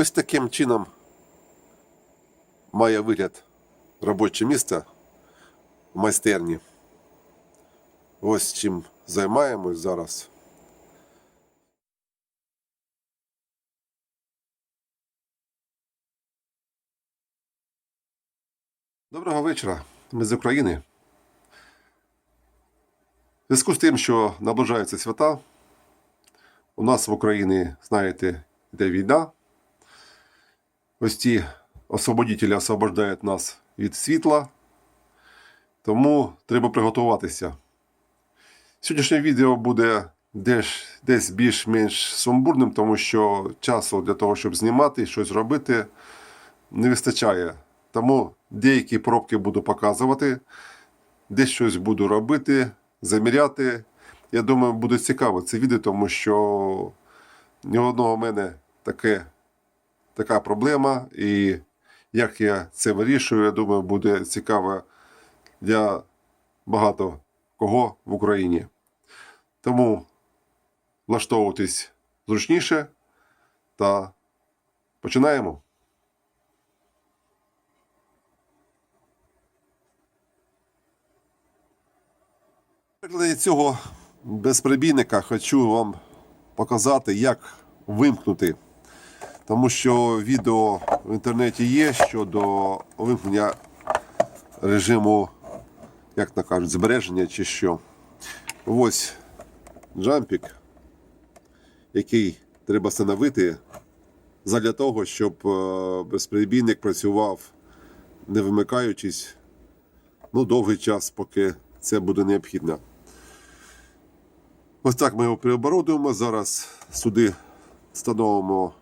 Ось таким чином має вигляд робоче місце в майстерні. Ось чим займаємось зараз. Доброго вечора. Ми з України. В зв'язку з тим, що наближаються свята, у нас в Україні, знаєте, йде війна. Ось ці освободителі освобождають нас від світла, тому треба приготуватися. Сьогоднішнє відео буде десь, десь більш-менш сумбурним, тому що часу для того, щоб знімати щось робити, не вистачає. Тому деякі пробки буду показувати, десь щось буду робити, заміряти. Я думаю, буде цікаво це відео, тому що ні одного в мене таке, така проблема. І як я це вирішую, я думаю, буде цікаво для багато кого в Україні. Тому влаштовуватись зручніше та починаємо. На прикладі цього безприбійника хочу вам показати, як вимкнути. Тому що відео в інтернеті є щодо вимкнення режиму, як то кажуть, збереження чи що. Ось джампік, який треба встановити задля того, щоб е, безперебійник працював не вимикаючись ну, довгий час, поки це буде необхідно. Ось так ми його переоборудуємо. Зараз сюди встановимо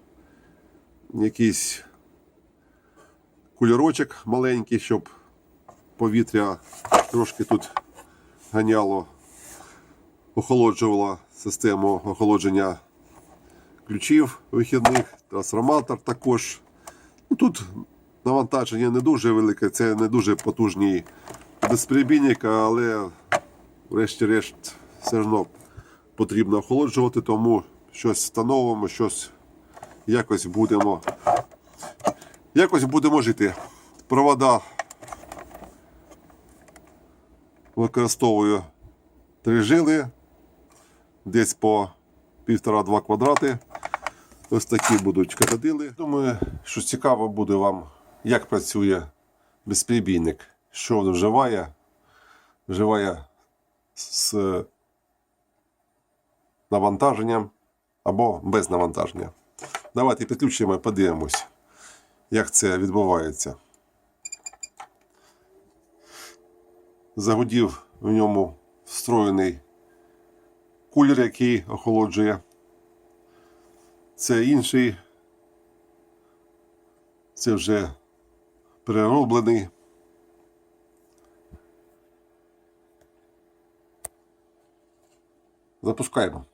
якийсь кольорочок маленький, щоб повітря трошки тут ганяло, охолоджувало систему охолодження ключів вихідних, трансформатор також. Ну, Тут навантаження не дуже велике, це не дуже потужний безперебійник, але врешті-решт все одно потрібно охолоджувати, тому щось встановимо, щось якось будемо. Якось будемо жити. Провода використовую три жили, десь по півтора-два квадрати. Ось такі будуть крокодили. Думаю, що цікаво буде вам, як працює безперебійник, що він вживає. Вживає з навантаженням або без навантаження. Давайте підключимо і подивимось, як це відбувається. Загудів в ньому встроєний кулер, який охолоджує. Це інший. Це вже перероблений. Запускаємо.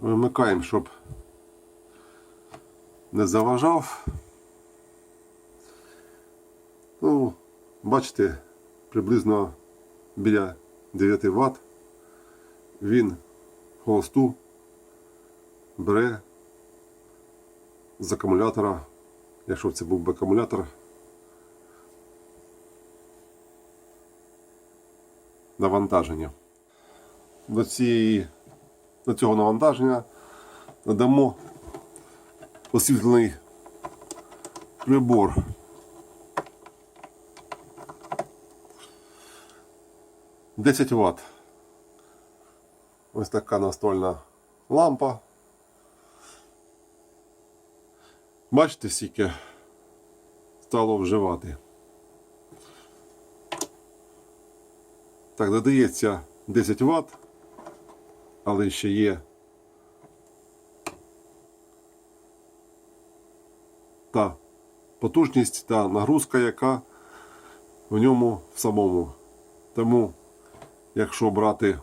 Вимикаємо, щоб не заважав. Ну, бачите, приблизно біля 9 Вт він холосту бере з акумулятора, якщо б це був би акумулятор, навантаження. До, цієї, до цього навантаження надамо освітлений прибор. Десять Вт. Ось така настольна лампа. Бачите, скільки стало вживати. Так, додається 10 Вт, але ще є та потужність та нагрузка, яка в ньому в самому. Тому, якщо брати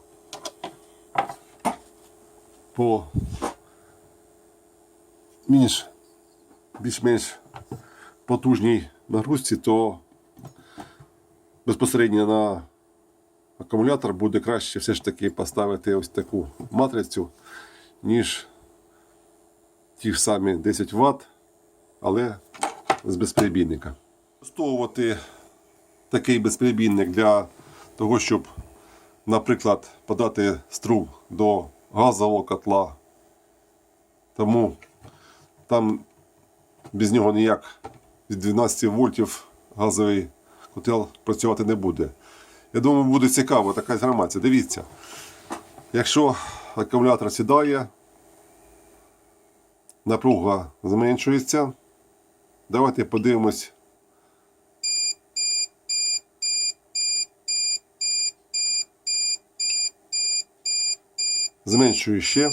по більш більш-менш потужній нагрузці, то безпосередньо на акумулятор буде краще все ж таки поставити ось таку матрицю, ніж ті ж самі 10 Вт, але з безперебійника. Використовувати такий безперебійник для того, щоб, наприклад, подати струм до газового котла. Тому там без нього ніяк від 12 вольтів газовий котел працювати не буде. Я думаю, буде цікаво така інформація. Дивіться, якщо акумулятор сідає, напруга зменшується. Давайте подивимось. Зменшую ще.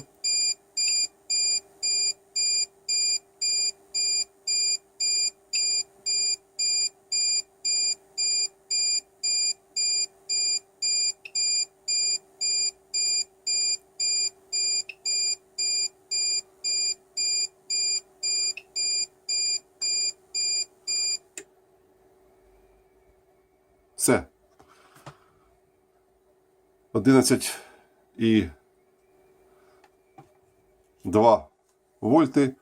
Все. 11 і 2 вольти.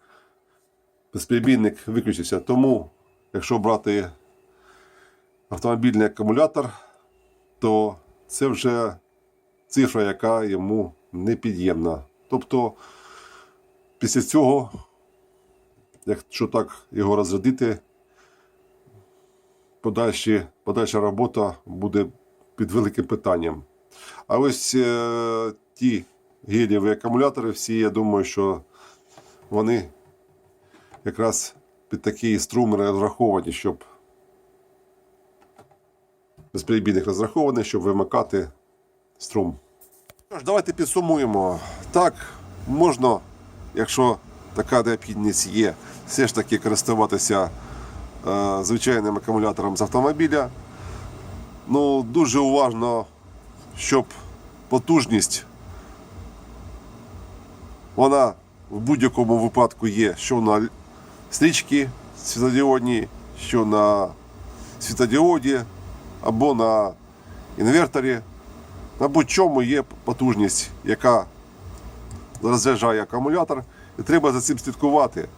Безперебійник виключився. Тому, якщо брати автомобільний акумулятор, то це вже цифра, яка йому непід'ємна. Тобто, після цього, якщо так його розрядити, подальші, подальша робота буде під великим питанням. А ось е, ті гелієві акумулятори, всі, я думаю, що вони якраз під такі струми розраховані, щоб безперебійник розрахований, щоб вимикати струм. Що давайте підсумуємо. Так, можна, якщо така необхідність є, все ж таки користуватися е, звичайним акумулятором з автомобіля. Ну, дуже уважно, щоб потужність вона в будь-якому випадку є, що на стрічці світодіодній, що на світодіоді або на інверторі. На будь-чому є потужність, яка розряджає акумулятор, і треба за цим слідкувати.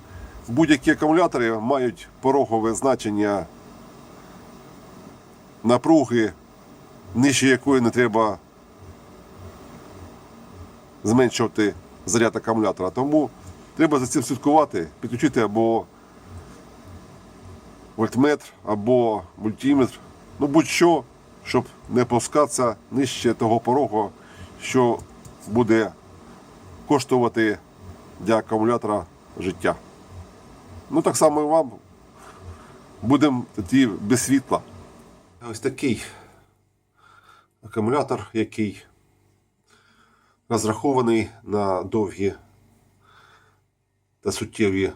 Будь-які акумулятори мають порогове значення напруги, нижче якої не треба зменшувати заряд акумулятора. Тому треба за цим слідкувати, підключити або вольтметр, або мультиметр, ну будь-що, щоб не пускатися нижче того порогу, що буде коштувати для акумулятора життя. Ну так само і вам будемо тоді без світла. Ось такий акумулятор, який розрахований на довгі та суттєві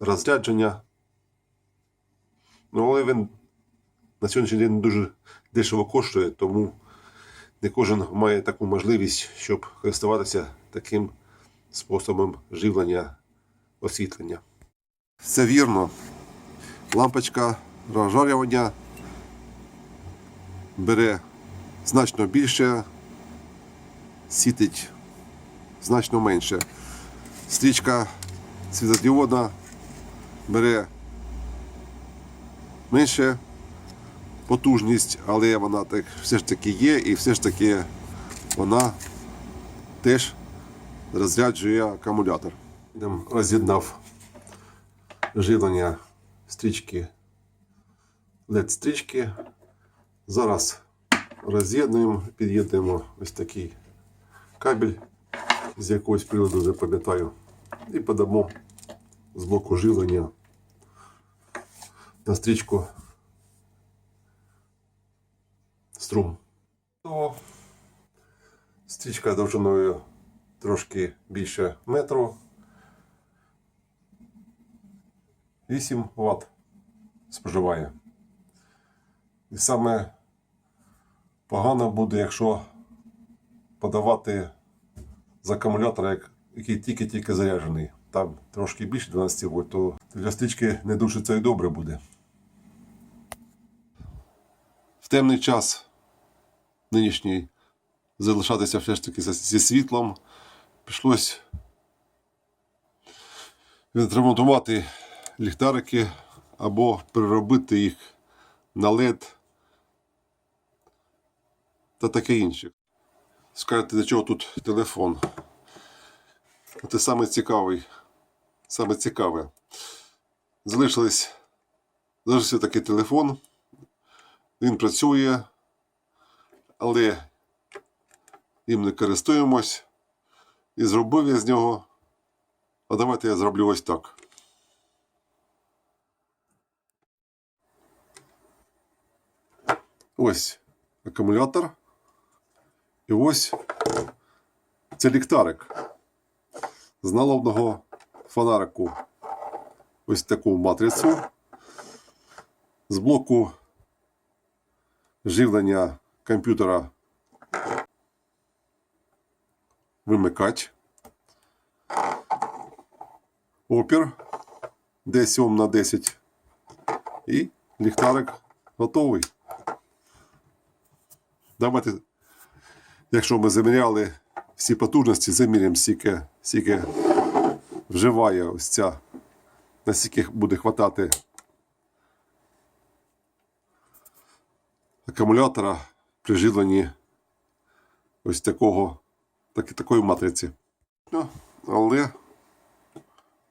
розрядження. Ну, але він на сьогоднішній день дуже дешево коштує, тому не кожен має таку можливість, щоб користуватися таким способом живлення освітлення. Це вірно. Лампочка розжарювання бере значно більше, світить значно менше. Стрічка світодіодна бере менше потужність, але вона так все ж таки є, і все ж таки вона теж розряджує акумулятор. Роз'єднав живлення стрічки LED стрічки. Зараз роз'єднуємо, під'єднуємо ось такий кабель з якогось приводу, вже пам'ятаю, і подамо з блоку живлення на стрічку струм. То стрічка довжиною трошки більше метру. 8 Вт споживає. І саме погано буде, якщо подавати з акумулятора, який тільки-тільки заряджений. Там трошки більше 12 вольт, то Для стрічки не дуже це і добре буде. В темний час нинішній залишатися все ж таки зі світлом. Прийшлось відремонтувати ліхтарики або переробити їх на LED та таке інше. Скажете, для чого тут телефон? Це саме цікавий, саме цікаве. Залишились, залишився такий телефон. Він працює, але їм не користуємось. І зробив я з нього. А давайте я зроблю ось так. Ось акумулятор. І ось це ліхтарик з налобного фонарику. Ось таку матрицю. З блоку живлення комп'ютера вимикач. Опір десь Ом на 10. І ліхтарик готовий. Давайте, якщо ми заміряли всі потужності, заміряємо, скільки, скільки вживає ось ця, наскільки буде хватати акумулятора при живленні ось такого, так, такої матриці. Ну, але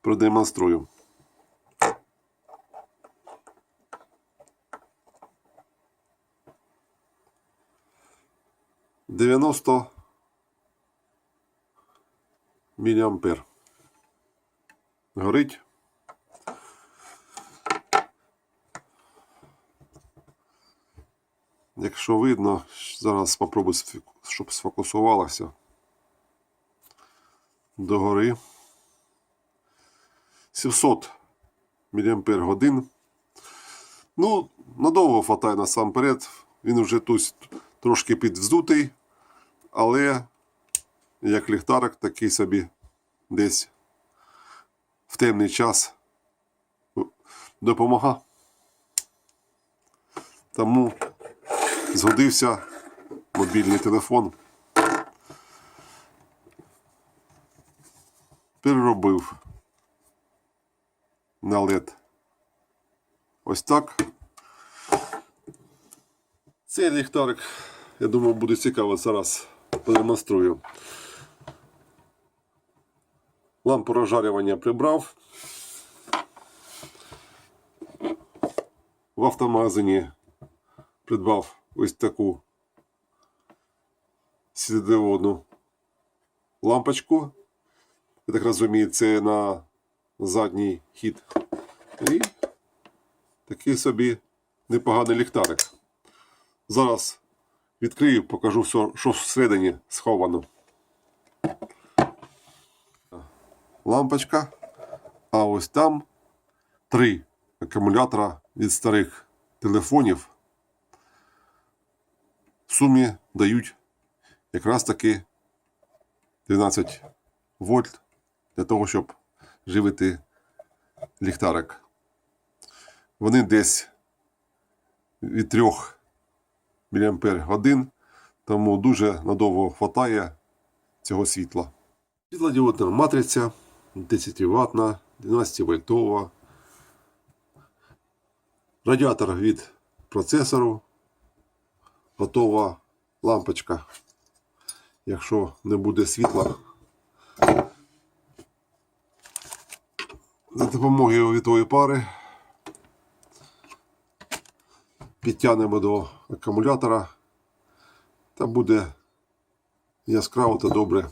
продемонструю. Дев'яносто міліампер. Горить. Якщо видно, зараз спробую, щоб сфокусувалося. Догори. 700 мАч годин. Ну, надовго хватає насамперед. Він вже тут трошки підвздутий, але як ліхтарик такий собі десь в темний час допомога. Тому згодився мобільний телефон. Переробив на LED. Ось так. Цей ліхтарик, я думаю, буде цікаво зараз продемонструю. Лампу розжарювання прибрав. В автомагазині придбав ось таку світлодіодну лампочку. Я так розумію, це на задній хід. І такий собі непоганий ліхтарик. Зараз відкрию, покажу все, що всередині сховано. Лампочка. А ось там три акумулятора від старих телефонів. В сумі дають якраз таки 12 вольт для того, щоб живити ліхтарик. Вони десь від 3 мАч, тому дуже надовго хватає цього світла. Світлодіодна матриця 10 Вт, 12 вольтова. Радіатор від процесору. Готова лампочка. Якщо не буде світла. За допомогою вітової пари підтягнемо до акумулятора та буде яскраво та добре.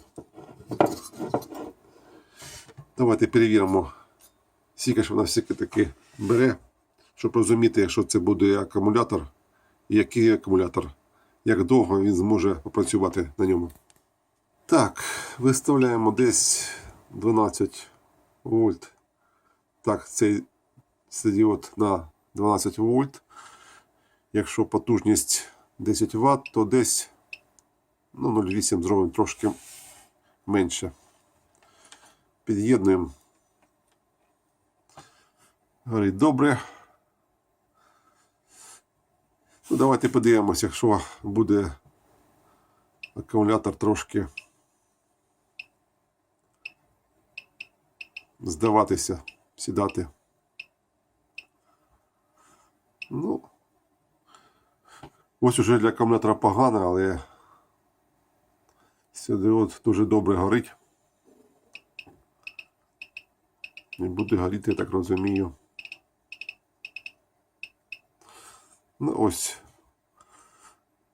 Давайте перевіримо, скільки ж вона всяки таки бере, щоб розуміти, якщо це буде акумулятор, і який акумулятор, як довго він зможе попрацювати на ньому. Так, виставляємо десь 12 вольт. Так, цей діод на 12 вольт. Якщо потужність 10 Вт, то десь ну, 0,8 зробимо трошки менше. Під'єднуємо. Горить добре. Ну, давайте подивимося, якщо буде акумулятор трошки здаватися, сідати. Ну, ось уже для акумулятора погано, але світлодіод дуже добре горить. І буде горіти, я так розумію. Ну ось.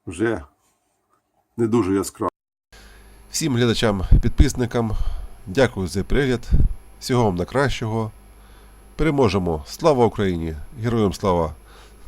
Вже не дуже яскраво. Всім глядачам, підписникам, дякую за перегляд. Всього вам найкращого. Переможемо! Слава Україні! Героям слава!